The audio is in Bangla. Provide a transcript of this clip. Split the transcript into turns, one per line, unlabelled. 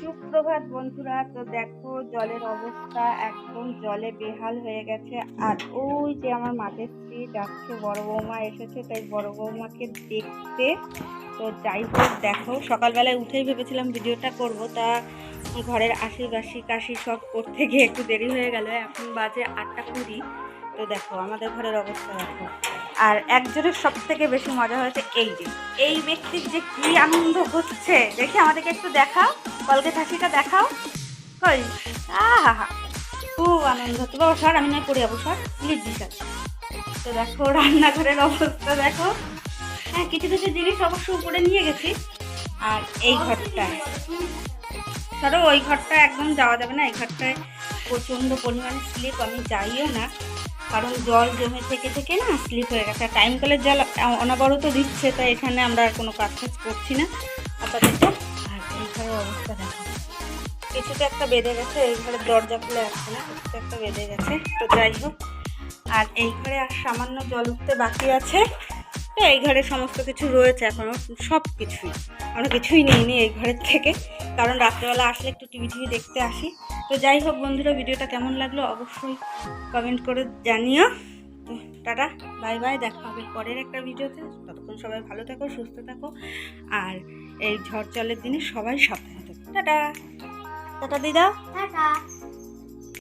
সুপ্রভাত বন্ধুরা, তো দেখো জলের অবস্থা একদম জলে বেহাল হয়ে গেছে। আর ওই যে আমার মাঠের স্ত্রী যাচ্ছে বড় বৌমা এসেছে, তাই বড় বৌমাকে দেখতে। তো যাই হোক, দেখো, সকালবেলায় উঠেই ভেবেছিলাম ভিডিওটা করব। তা ঘরের আশি বাসি কাশি সব করতে গিয়ে একটু দেরি হয়ে গেল, এখন বাজে আটটা কুড়ি। তো দেখো, আমাদের ঘরের অবস্থা দেখো। আর একজনের সব থেকে বেশি মজা হয়েছে এই যে, এই ব্যক্তির যে কি আনন্দ হচ্ছে, দেখি আমাদেরকে একটু দেখাও। কলকে হাসিটা দেখাও। কই? আহা, হা খুব আনন্দ। হচ্ছে বাবা সর আমি নয় পড়ে যাব সর প্লিজ দিশার তো দেখো, রান্নাঘরের অবস্থা, দেখো। হ্যাঁ কিছু কিছু জিনিস অবশ্য উপরে নিয়ে গেছি। আর এই ঘরটা ধরো ওই ঘরটা একদম যাওয়া যাবে না। এই ঘরটায় প্রচণ্ড পরিমাণে স্লিপ আমি যাইও না। কারণ জল জমে থেকে থেকে না স্লিপ হয়ে গেছে। টাইম কলের জল অনবরত দিচ্ছে, তাই এখানে আমরা আর কোনো কাজ করছি না। আপাতত। ঘরের অবস্থা দেখো। কিছুটা একটা বেঁধে গেছে এই ঘরের দরজা খুলে আসছে না, কিছুটা একটা বেঁধে গেছে। তো যাই হোক, আর এই ঘরে আর সামান্য জল উঠতে বাকি আছে। তো এই ঘরে সমস্ত কিছু রয়েছে এখনও সব কিছুই। আমরা কিছুই নিইনি এই ঘরের থেকে, কারণ রাত্রেবেলা আসলে একটু টিভি টিভি দেখতে আসি। তো যাই হোক বন্ধুরা, ভিডিওটা কেমন লাগল অবশ্যই কমেন্ট করে জানিও। তো টাটা, বাই বাই, দেখা হবে পরের একটা ভিডিওতে। ততক্ষণ সবাই ভালো থাকো, সুস্থ থাকো। আর এই ঝড় চলের দিনে সবাই সাবধানে থাকো। টাটা। টাটা দিদা।
টাটা।